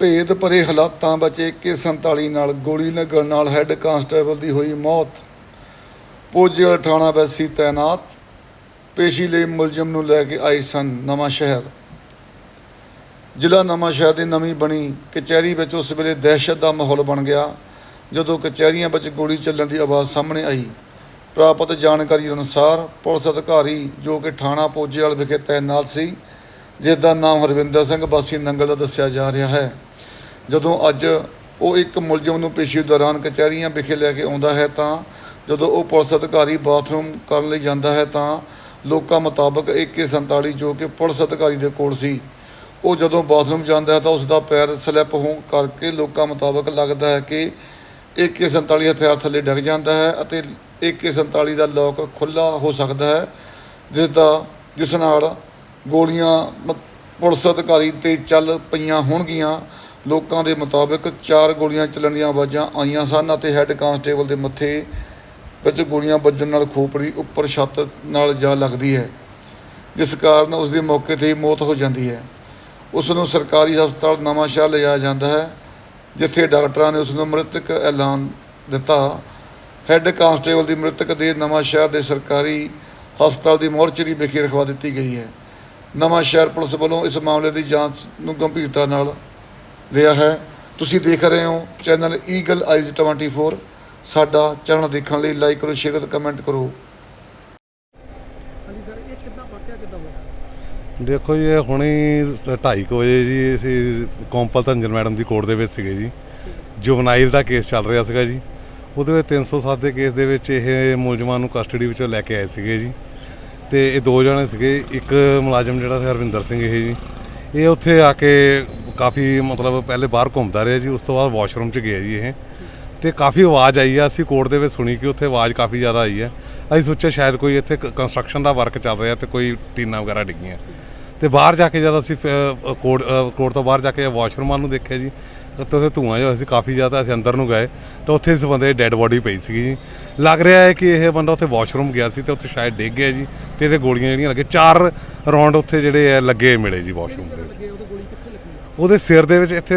ਭੇਦ ਭਰੇ ਹਾਲਾਤਾਂ ਵਿੱਚ AK47 ਨਾਲ ਗੋਲੀ ਲੱਗਣ ਨਾਲ ਹੈੱਡ ਕਾਂਸਟੇਬਲ ਦੀ ਹੋਈ ਮੌਤ। ਪੋਜੀਵਾਲ ਥਾਣਾ ਵੈਸੀ ਤਾਇਨਾਤ ਪੇਸ਼ੀ ਲਈ ਮੁਲਜ਼ਮ ਨੂੰ ਲੈ ਕੇ ਆਏ ਸਨ ਨਵਾਂ ਸ਼ਹਿਰ। ਜ਼ਿਲ੍ਹਾ ਨਵਾਂ ਸ਼ਹਿਰ ਦੀ ਨਵੀਂ ਬਣੀ ਕਚਹਿਰੀ ਵਿੱਚ ਉਸ ਵੇਲੇ ਦਹਿਸ਼ਤ ਦਾ ਮਾਹੌਲ ਬਣ ਗਿਆ, ਜਦੋਂ ਕਚਹਿਰੀਆਂ ਵਿੱਚ ਗੋਲੀ ਚੱਲਣ ਦੀ ਆਵਾਜ਼ ਸਾਹਮਣੇ ਆਈ। ਪ੍ਰਾਪਤ ਜਾਣਕਾਰੀ ਅਨੁਸਾਰ ਪੁਲਿਸ ਅਧਿਕਾਰੀ, ਜੋ ਕਿ ਥਾਣਾ ਪੋਜੀਵਾਲ ਵਿਖੇ ਤੈਨਾਤ ਸੀ, ਜਿਸ ਦਾ ਨਾਮ ਹਰਵਿੰਦਰ ਸਿੰਘ ਵਾਸੀ ਨੰਗਲ ਦਾ ਦੱਸਿਆ ਜਾ ਰਿਹਾ ਹੈ। ਜਦੋਂ ਅੱਜ ਉਹ ਇੱਕ ਮੁਲਜ਼ਮ ਨੂੰ ਪੇਸ਼ੀ ਦੌਰਾਨ ਕਚਹਿਰੀਆਂ ਵਿਖੇ ਲੈ ਕੇ ਆਉਂਦਾ ਹੈ ਤਾਂ ਜਦੋਂ ਉਹ ਪੁਲਿਸ ਅਧਿਕਾਰੀ ਬਾਥਰੂਮ ਕਰਨ ਲਈ ਜਾਂਦਾ ਹੈ ਤਾਂ ਲੋਕਾਂ ਮੁਤਾਬਕ AK47 ਜੋ ਕਿ ਪੁਲਿਸ ਅਧਿਕਾਰੀ ਦੇ ਕੋਲ ਸੀ, ਉਹ ਜਦੋਂ ਬਾਥਰੂਮ ਜਾਂਦਾ ਹੈ ਤਾਂ ਉਸ ਦਾ ਪੈਰ ਸਲਿੱਪ ਹੋਣ ਕਰਕੇ ਲੋਕਾਂ ਮੁਤਾਬਕ ਲੱਗਦਾ ਹੈ ਕਿ AK47 ਹਥਿਆਰ ਥੱਲੇ ਡਿੱਗ ਜਾਂਦਾ ਹੈ ਅਤੇ AK47 ਦਾ ਲੋਕ ਖੁੱਲਾ ਹੋ ਸਕਦਾ ਹੈ, ਜਿਸ ਦਾ, ਜਿਸ ਨਾਲ ਗੋਲੀਆਂ ਮ- ਪੁਲਿਸ ਅਧਿਕਾਰੀ ਤੇ ਚੱਲ ਪਈਆਂ ਹੋਣਗੀਆਂ। ਲੋਕਾਂ ਦੇ ਮੁਤਾਬਕ ਚਾਰ ਗੋਲੀਆਂ ਚੱਲਣ ਦੀਆਂ ਆਵਾਜ਼ਾਂ ਆਈਆਂ ਸਨ ਅਤੇ ਹੈੱਡ ਕਾਂਸਟੇਬਲ ਦੇ ਮੱਥੇ ਵਿੱਚ ਗੋਲੀਆਂ ਵੱਜਣ ਨਾਲ ਖੋਪੜੀ ਉੱਪਰ ਛੱਤ ਨਾਲ ਜਾ ਲੱਗਦੀ ਹੈ, ਜਿਸ ਕਾਰਨ ਉਸ ਦੀ ਮੌਕੇ ਤੇ ਹੀ ਮੌਤ ਹੋ ਜਾਂਦੀ ਹੈ। ਉਸ ਨੂੰ ਸਰਕਾਰੀ ਹਸਪਤਾਲ ਨਵਾਂਸ਼ਹਿਰ ਲਿਜਾਇਆ ਜਾਂਦਾ ਹੈ, ਜਿੱਥੇ ਡਾਕਟਰਾਂ ਨੇ ਉਸ ਨੂੰ ਮ੍ਰਿਤਕ ਐਲਾਨ ਦਿੱਤਾ। ਹੈੱਡ ਕਾਂਸਟੇਬਲ ਦੀ ਮ੍ਰਿਤਕ ਦੇ ਨਵਾਂਸ਼ਹਿਰ ਦੇ ਸਰਕਾਰੀ ਹਸਪਤਾਲ ਦੀ ਮੋਰਚਰੀ ਵਿਖੇ ਰਖਵਾ ਦਿੱਤੀ ਗਈ ਹੈ। ਨਵਾਂਸ਼ਹਿਰ ਪੁਲਿਸ ਵੱਲੋਂ ਇਸ ਮਾਮਲੇ ਦੀ ਜਾਂਚ ਨੂੰ ਗੰਭੀਰਤਾ ਨਾਲ ਲਿਆ ਹੈ। ਤੁਸੀਂ ਦੇਖ ਰਹੇ ਹੋ ਚੈਨਲ ਈਗਲ ਆਈਜ਼ 24 ਸਾਡਾ ਚੈਨਲ ਦੇਖਣ ਲਈ ਲਾਈਕ ਕਰੋ ਸ਼ੇਅਰ ਕਰੋ ਕਮੈਂਟ ਕਰੋ। ਹਾਂਜੀ ਸਰ ਇਹ ਕਿੱਦਾਂ ਵਾਕਿਆ ਕਿੱਦਾਂ ਹੋਇਆ? ਦੇਖੋ ਜੀ ਇਹ ਹੁਣੇ 2:30 ਵਜੇ ਜੀ ਅਸੀਂ ਕੋਂਪਲ ਧੰਜਨ ਮੈਡਮ ਦੀ ਕੋਰਟ ਦੇ ਵਿੱਚ ਸੀਗੇ ਜੀ। ਜੁਵਨਾਈਲ ਦਾ ਕੇਸ ਚੱਲ ਰਿਹਾ ਸੀਗਾ ਜੀ। ਉਹਦੇ ਵਿੱਚ 307 ਦੇ ਕੇਸ ਦੇ ਵਿੱਚ ਇਹ ਮੁਲਜ਼ਮਾਂ ਨੂੰ ਕਸਟਡੀ ਵਿੱਚੋਂ ਲੈ ਕੇ ਆਏ ਸੀਗੇ ਜੀ। ਤੇ ਇਹ ਦੋ ਜਣੇ ਸੀਗੇ ਇੱਕ ਮੁਲਾਜ਼ਮ ਜਿਹੜਾ ਸੀ ਹਰਵਿੰਦਰ ਸਿੰਘ ਇਹ ਜੀ। ਇਹ ਉੱਥੇ ਆ ਕੇ ਕਾਫੀ ਮਤਲਬ ਪਹਿਲੇ ਬਾਹਰ ਘੁੰਮਦਾ ਰਿਹਾ ਜੀ ਉਸ ਤੋਂ ਬਾਅਦ ਵਾਸ਼ਰੂਮ 'ਚ ਗਿਆ ਜੀ ਇਹ। ਤੇ ਕਾਫੀ ਆਵਾਜ਼ ਆਈ ਆ ਅਸੀਂ ਕੋਰਟ ਦੇ ਵਿੱਚ ਸੁਣੀ ਕਿ ਉੱਥੇ ਆਵਾਜ਼ ਕਾਫੀ ਜ਼ਿਆਦਾ ਆਈ ਹੈ। ਅਸੀਂ ਸੋਚਿਆ ਸ਼ਾਇਦ ਕੋਈ ਇੱਥੇ ਕੰਸਟਰਕਸ਼ਨ ਦਾ ਵਰਕ ਚੱਲ ਰਿਹਾ ਤੇ ਕੋਈ ਟੀਨਾਂ ਵਗੈਰਾ ਡਿੱਗੀਆਂ। ਤੇ ਬਾਹਰ ਜਾ ਕੇ ਜਦ ਅਸੀਂ ਫਿਰ, ਅ, ਕੋਰਟ ਕੋਰਟ ਤੋਂ ਬਾਹਰ ਜਾ ਕੇ ਵਾਸ਼ਰੂਮਾਂ ਨੂੰ ਦੇਖਿਆ ਜੀ ਤੇ ਉੱਥੇ ਧੂਆਂ ਜਿਹਾ ਸੀ ਕਾਫੀ ਜ਼ਿਆਦਾ ਅਸੀਂ ਅੰਦਰ ਨੂੰ ਗਏ ਤਾਂ ਉੱਥੇ ਇਸ ਬੰਦੇ ਦੀ ਡੈੱਡ ਬੋਡੀ ਪਈ ਸੀਗੀ ਜੀ। ਲੱਗ ਰਿਹਾ ਹੈ ਕਿ ਇਹ ਬੰਦਾ ਉੱਥੇ ਵਾਸ਼ਰੂਮ ਗਿਆ ਸੀ ਤੇ ਉੱਥੇ ਸ਼ਾਇਦ ਡਿੱਗ ਗਿਆ ਜੀ ਤੇ ਇਹਦੇ ਗੋਲੀਆਂ ਜਿਹੜੀਆਂ ਲੱਗੇ, ਚਾਰ ਰੌਂਡ ਉੱਥੇ ਜਿਹੜੇ ਹੈ ਲੱਗੇ ਮਿਲੇ ਜੀ ਵਾਸ਼ਰੂਮ ਦੇ ਵਿੱਚ। ਉਹਦੇ ਸਿਰ ਦੇ ਵਿੱਚ ਇੱਥੇ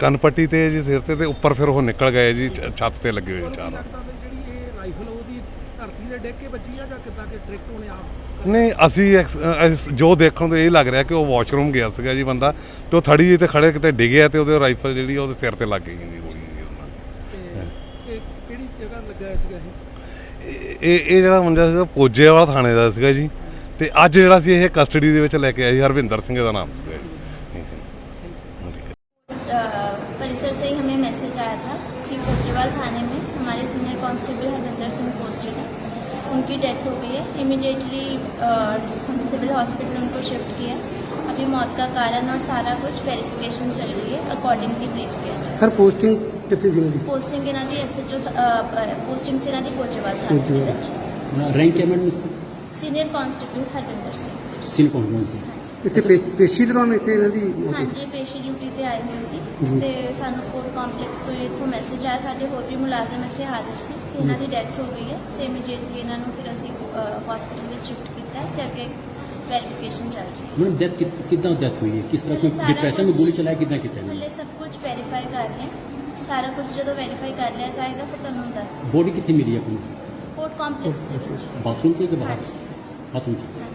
ਕੰਨ ਪੱਟੀ ਤੇ ਜੀ ਸਿਰ ਤੇ ਤੇ ਉੱਪਰ ਫਿਰ ਉਹ ਨਿਕਲ ਗਏ ਜੀ ਛੱਤ ਤੇ ਲੱਗੇ ਹੋਏ ਚਾਰ। ਰਾਈਫਲ ਉਹਦੀ ਧਰਤੀ ਦੇ ਡਿੱਗ ਕੇ ਵੱਜੀ ਆ ਜਾਂ ਕਿੱਦਾਂ ਕਿ ਡਾਇਰੈਕਟ ਉਹਨੇ ਆਪ ਨਹੀਂ ਅਸੀਂ ਐਕਸ- ਅ, ਅਸ- ਜੋ ਦੇਖਣ ਤੋਂ ਇਹ ਲੱਗ ਰਿਹਾ ਕਿ ਉਹ ਵਾਸ਼ਰੂਮ ਗਿਆ ਸੀਗਾ ਜੀ ਬੰਦਾ ਤੇ ਉਹ ਥੜੀ ਜਿਹੀ ਤੇ ਖੜੇ ਕਿਤੇ ਡਿੱਗਿਆ ਤੇ ਉਹਦੇ ਰਾਈਫਲ ਜਿਹੜੀ ਆ ਉਹਦੇ ਸਿਰ ਤੇ ਲੱਗ ਗਈ ਜੀ ਗੋਲੀ ਜੀ ਉਹਦੇ ਨਾਲ। ਤੇ ਇਹ ਕਿਹੜੀ ਜਗ੍ਹਾ ਲੱਗਾ ਹੋਇਆ ਸੀਗਾ ਇਹ ਇਹ ਇਹ ਇਹ ਜਿਹੜਾ ਮੁੰਡਾ ਸੀਗਾ ਪੋਜੇ ਵਾਲਾ ਥਾਣੇ ਦਾ ਸੀਗਾ ਜੀ ਤੇ ਅੱਜ ਜਿਹੜਾ ਸੀ ਇਹ ਕਸਟਡੀ ਦੇ ਵਿੱਚ ਲੈ ਕੇ ਆਏ ਜੀ, ਹਰਵਿੰਦਰ ਸਿੰਘ ਦਾ ਨਾਮ ਸੀਗਾ ਜੀ अ, परिसर से ही हमें मैसेज आया था कि कोचेवाल थाने में हमारे senior constable Harvinder Singh posted है उनकी डेथ हो गई है इमिडिएटली हम सिविल हॉस्पिटल उनको शिफ्ट किया अभी मौत का कारण और सारा कुछ वेरिफिकेशन चल रही है अकॉर्डिंगली ब्रीफ किया जाए ਸਰ ਪੋਸਟਿੰਗ ਕਿੱਥੇ ਸੀ ਉਹਦੀ पोस्टिंग ਇਹਨਾਂ ਦੀ ਐਸਐਚਓ पोस्टिंग से ਇਹਨਾਂ ਦੀ ਕੋਚੇਵਾਲ थाने ਦੇ ਵਿੱਚ रैंक क्या मैडम इसका ਸੀਨੀਅਰ ਕਾਂਸਟੇਬਲ ਹਰਵਿੰਦਰ ਸਿੰਘ सिल कौन कौन सी ਇੱਥੇ ਪੇ- ਪੇਸ਼ੀ ਦੌਰਾਨ ਇੱਥੇ ਇਹਨਾਂ ਦੀ ਮੌਤ ਹੋਈ। ਹਾਂਜੀ ਇਹ ਪੇਸ਼ੀ ਡਿਊਟੀ ਤੇ ਆਏ ਹੋਏ ਸੀ ਜੀ। ਤੇ ਸਾਨੂੰ ਕੋਰ ਕੰਪਲੈਕਸ ਤੋਂ ਇੱਥੋਂ ਮੈਸੇਜ ਆਇਆ ਸਾਡੇ ਹੋਰ ਵੀ ਮੁਲਾਜ਼ਮ ਇੱਥੇ ਹਾਜ਼ਰ ਸੀ ਇਹਨਾਂ ਦੀ ਡੈਥ ਹੋ ਗਈ ਹੈ ਤੇ ਇਮੀਡੀਏਟਲੀ ਇਹਨਾਂ ਨੂੰ ਫਿਰ ਅਸੀਂ ਹਸਪੀਟਲ ਵਿੱਚ ਸ਼ਿਫਟ ਕੀਤਾ ਤੇ ਅੱਗੇ ਵੈਰੀਫਿਕੇਸ਼ਨ ਚੱਲ ਰਹੀ ਹੈ। ਮੈਡਮ ਡੈਥ ਕਿਦਾਂ ਡੈਥ ਹੋਈ ਹੈ? ਕਿਸ ਤਰ੍ਹਾਂ ਕੋਈ ਸਾਰਾ ਕੁਝ ਜਦੋਂ ਤੁਹਾਨੂੰ